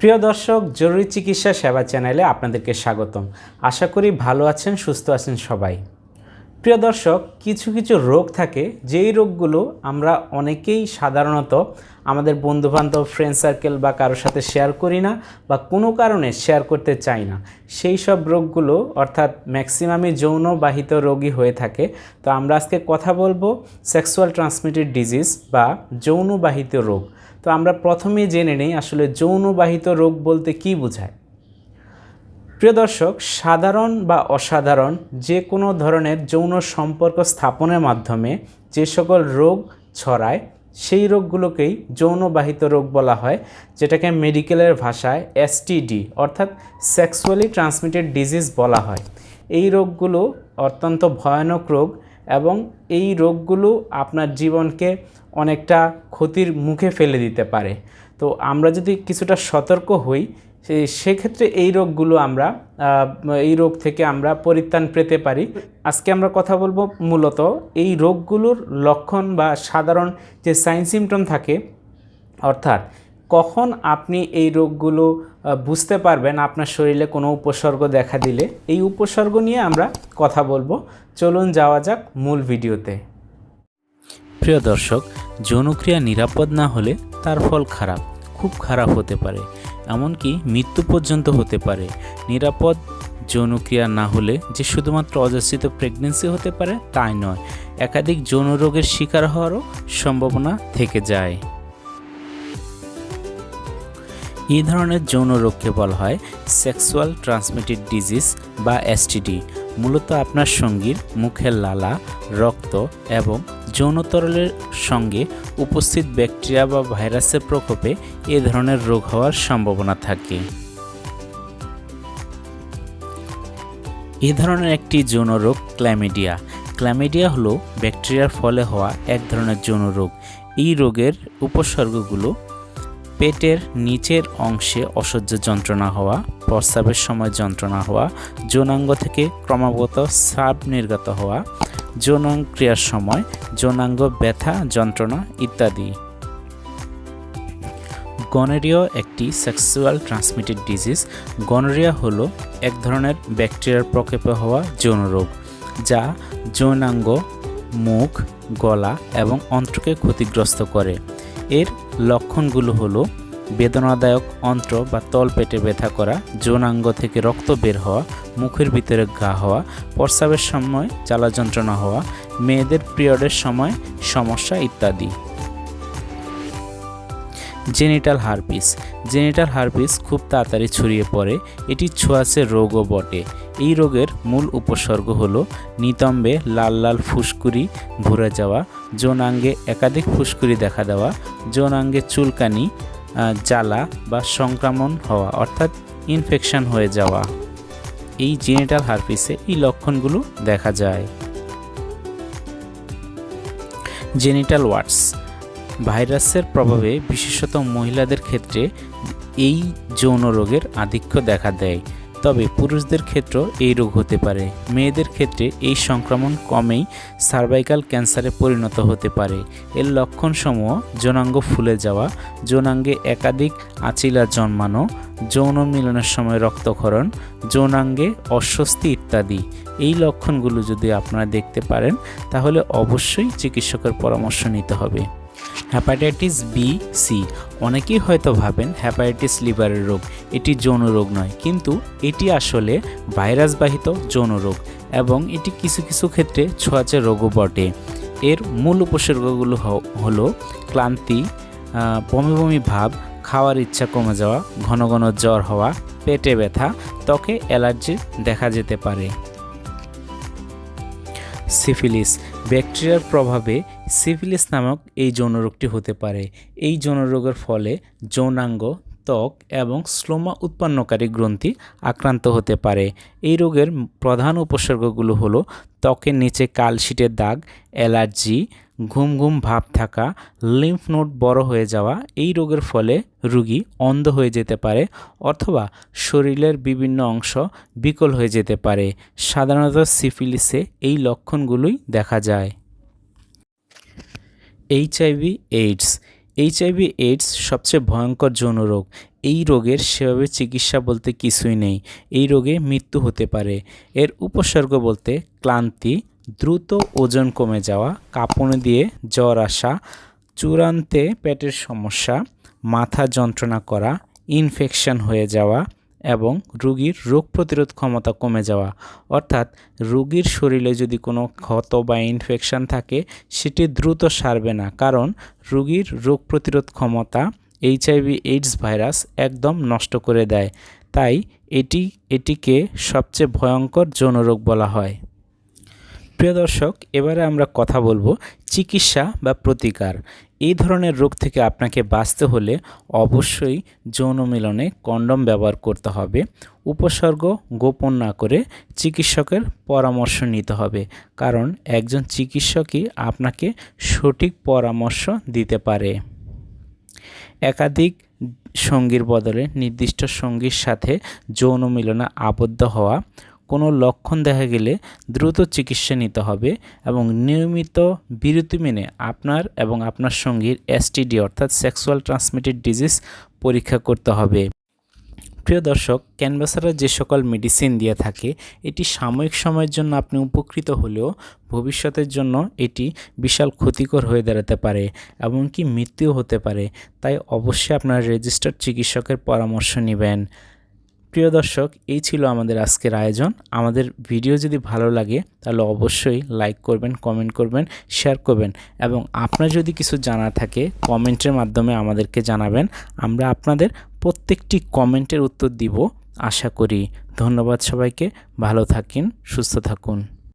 প্রিয় দর্শক, জরুরি চিকিৎসা সেবা চ্যানেলে আপনাদেরকে স্বাগতম। আশা করি ভালো আছেন, সুস্থ আছেন সবাই। প্রিয় দর্শক, কিছু কিছু রোগ থাকে, যেই রোগগুলো আমরা অনেকেই সাধারণত আমাদের বন্ধুবান্ধব ফ্রেন্ড সার্কেল বা কারোর সাথে শেয়ার করি না বা কোনো কারণে শেয়ার করতে চাই না। সেই সব রোগগুলো, অর্থাৎ ম্যাক্সিমামই যৌনবাহিত রোগী হয়ে থাকে। তো আমরা আজকে কথা বলব সেক্সুয়াল ট্রান্সমিটেড ডিজিজ বা যৌনবাহিত রোগ। তো আমরা প্রথমেই জেনে নিই আসলে যৌনবাহিত রোগ বলতে কী বোঝায়। প্রিয় দর্শক, সাধারণ বা অসাধারণ যে কোনো ধরনের যৌন সম্পর্ক স্থাপনের মাধ্যমে যে সকল রোগ ছড়ায়, সেই রোগগুলোকেই যৌনবাহিত রোগ বলা হয়, যেটাকে মেডিকেলের ভাষায় এসটিডি অর্থাৎ সেক্সুয়ালি ট্রান্সমিটেড ডিজিজ বলা হয়। এই রোগগুলো অত্যন্ত ভয়ানক রোগ এবং এই রোগগুলো আপনার জীবনকে অনেকটা ক্ষতির মুখে ফেলে দিতে পারে। তো আমরা যদি কিছুটা সতর্ক হই সেক্ষেত্রে এই রোগগুলো আমরা এই রোগ থেকে আমরা পরিত্রাণ পেতে পারি। আজকে আমরা কথা বলব মূলত এই রোগগুলোর লক্ষণ বা সাধারণ যে সাইন সিমটম থাকে, অর্থাৎ কখন আপনি এই রোগগুলো বুঝতে পারবেন আপনার শরীরে কোনো উপসর্গ দেখা দিলে। এই উপসর্গ নিয়ে আমরা কথা বলব। চলুন যাওয়া যাক মূল ভিডিওতে। প্রিয় দর্শক যৌনক্রিয়া নিরাপদ না হলে তার ফল খারাপ, খুব খারাপ হতে পারে। এমনকি মৃত্যু পর্যন্ত হতে পারে। নিরাপদ যৌনক্রিয়া না হলে যে শুধুমাত্র অযাচিত প্রেগনেন্সি হতে পারে, তাই নয়। একাধিক যৌন রোগের শিকার হওয়ারও সম্ভাবনা থেকে যায়। এই ধরনের যৌন রোগকে বলা হয় সেক্সুয়াল ট্রান্সমিটেড ডিজিজ বা এসটিডি মূলত আপনার সঙ্গীর মুখের লালা, রক্ত এবং যৌনতরলের সঙ্গে উপস্থিত ব্যাকটেরিয়া বা ভাইরাসের প্রকোপে এ ধরনের রোগ হওয়ার সম্ভাবনা থাকে। এ ধরনের একটি যৌন রোগ ক্ল্যামিডিয়া। ক্ল্যামিডিয়া হলো ব্যাকটেরিয়ার ফলে হওয়া এক ধরনের যৌন রোগ। এই রোগের উপসর্গগুলো পেটের নিচের অংশে অসহ্য যন্ত্রণা হওয়া, প্রস্রাবের সময় যন্ত্রণা হওয়া, যৌনাঙ্গ থেকে ক্রমাগত সাব নির্গত হওয়া যৌনাঙ্গ ক্রিয়ার সময়, যৌনাঙ্গ ব্যথা, যন্ত্রণা ইত্যাদি। গনেরিয়া একটি সেক্সুয়াল ট্রান্সমিটেড ডিজিজ গনোরিয়া হলো এক ধরনের ব্যাকটেরিয়ার প্রকোপে হওয়া যৌন রোগ, যা যৌনাঙ্গ, মুখ, গলা এবং অন্ত্রকে ক্ষতিগ্রস্ত করে। এর লক্ষণগুলো হলো বেদনাদায়ক অন্ত্র বা তলপেটে ব্যথা করা, যৌনাঙ্গ থেকে রক্ত বের হওয়া মুখের ভিতরে ঘা হওয়া, প্রস্রাবের সময় জ্বালা যন্ত্রণা হওয়া, মেয়েদের পিরিয়ডের সময় সমস্যা ইত্যাদি। Genital herpes. জেনিটাল হারপিস খুব তাড়াতাড়ি ছড়িয়ে পড়ে, এটি ছোঁয়াচে রোগও বটে। এই রোগের মূল উপসর্গ হল নিতম্বে লাল লাল ফুসকুড়ি ভরে যাওয়া, যৌনাঙ্গে একাধিক ফুসকুড়ি দেখা দেওয়া, যৌনাঙ্গে চুলকানি জ্বালা বা সংক্রমণ হওয়া, অর্থাৎ ইনফেকশন হয়ে যাওয়া। এই জেনেটাল হারপিসে এই লক্ষণগুলো দেখা যায়। জেনিটাল ওয়ার্ডস ভাইরাসের প্রভাবে বিশেষত মহিলাদের ক্ষেত্রে এই যৌন রোগের আধিক্য দেখা দেয়। তবে পুরুষদের ক্ষেত্রেও এই রোগ হতে পারে। মেয়েদের ক্ষেত্রে এই সংক্রমণ কমেই সার্ভাইকাল ক্যান্সারে পরিণত হতে পারে। এর লক্ষণসমূহ যৌনাঙ্গ ফুলে যাওয়া, যৌনাঙ্গে একাধিক আচিলা জন্মানো, যৌন মিলনের সময় রক্তক্ষরণ, যৌনাঙ্গে অস্বস্তি ইত্যাদি। এই লক্ষণগুলো যদি আপনারা দেখতে পারেন, তাহলে অবশ্যই চিকিৎসকের পরামর্শ নিতে হবে। হ্যাপাটাইটিস বি সি অনেকেই হয়তো ভাবেন হ্যাপাটাইটিস লিভারের রোগ, এটি যৌন রোগ নয়, কিন্তু এটি আসলে ভাইরাসবাহিত যৌন রোগ এবং এটি কিছু কিছু ক্ষেত্রে ছোঁয়াচে রোগও বটে। এর মূল উপসর্গগুলো হলো ক্লান্তি বমি বমি ভাব, খাওয়ার ইচ্ছা কমে যাওয়া, ঘন ঘন জ্বর হওয়া, পেটে ব্যথা, ত্বকে অ্যালার্জি দেখা যেতে পারে। সিফিলিস, ব্যাকটেরিয়ার প্রভাবে সিফিলিস নামক এই যৌন রোগটি হতে পারে। এই যৌন রোগের ফলে যৌনাঙ্গ, ত্বক এবং স্লোমা উৎপন্নকারী গ্রন্থি আক্রান্ত হতে পারে। এই রোগের প্রধান উপসর্গগুলো হলো ত্বকের নিচে কালশিটের দাগ, অ্যালার্জি ঘুম ঘুম ভাব থাকা লিম্ফ নোড বড় হয়ে যাওয়া, এই রোগের ফলে রোগী অন্ধ হয়ে যেতে পারে অথবা শরীরের বিভিন্ন অংশ বিকল হয়ে যেতে পারে। সাধারণত সিফিলিসে এই লক্ষণগুলোই দেখা যায়। এইচআইভি এইডস এইচআইভি এইডস সবচেয়ে ভয়ঙ্কর যৌন রোগ। এই রোগের সেভাবে চিকিৎসা বলতে কিছুই নেই। এই রোগে মৃত্যু হতে পারে। এর উপসর্গ বলতে ক্লান্তি, দ্রুত ওজন কমে যাওয়া, কাঁপুনি দিয়ে জ্বর আসা, চূড়ান্তে পেটের সমস্যা, মাথা যন্ত্রণা করা ইনফেকশন হয়ে যাওয়া এবং রোগীর রোগ প্রতিরোধ ক্ষমতা কমে যাওয়া। অর্থাৎ রোগীর শরীরে যদি কোনো ক্ষত বা ইনফেকশান থাকে, সেটি দ্রুত সারবে না। কারণ রোগীর রোগ প্রতিরোধ ক্ষমতা এইচআইভি এইডস ভাইরাস একদম নষ্ট করে দেয়। তাই এটি, এটিকে সবচেয়ে ভয়ঙ্কর যৌনরোগ বলা হয়। প্রিয় দর্শক, এবারে আমরা কথা বলব চিকিৎসা বা প্রতিকার। এই ধরনের রোগ থেকে আপনাকে বাঁচতে হলে অবশ্যই যৌন মিলনে কন্ডম ব্যবহার করতে হবে। উপসর্গ গোপন না করে চিকিৎসকের পরামর্শ নিতে হবে। কারণ একজন চিকিৎসকই আপনাকে সঠিক পরামর্শ দিতে পারে। একাধিক সঙ্গীর বদলে নির্দিষ্ট সঙ্গীর সাথে যৌন মিলনে আবদ্ধ হওয়া কোনো লক্ষণ দেখা গেলে দ্রুত চিকিৎসা নিতে হবে এবং নিয়মিত বিরতি মেনে আপনার এবং আপনার সঙ্গীর এসটিডি অর্থাৎ সেক্সুয়াল ট্রান্সমিটেড ডিজিজ পরীক্ষা করতে হবে। প্রিয় দর্শক, ক্যানভাসারা যে সকল মেডিসিন দিয়ে থাকে, এটি সাময়িক সময়ের জন্য আপনি উপকৃত হলেও ভবিষ্যতের জন্য এটি বিশাল ক্ষতিকর হয়ে দাঁড়াতে পারে এমনকি মৃত্যুও হতে পারে। তাই অবশ্যই আপনার রেজিস্টার্ড চিকিৎসকের পরামর্শ নেবেন। প্রিয় দর্শক, এই ছিল আমাদের আজকের আয়োজন। আমাদের ভিডিও যদি ভালো লাগে, তাহলে অবশ্যই লাইক করবেন, কমেন্ট করবেন, শেয়ার করবেন এবং আপনার যদি কিছু জানা থাকে, কমেন্টের মাধ্যমে আমাদেরকে জানাবেন। আমরা আপনাদের প্রত্যেকটি কমেন্টের উত্তর দিব। আশা করি ধন্যবাদ সবাইকে। ভালো থাকেন, সুস্থ থাকুন।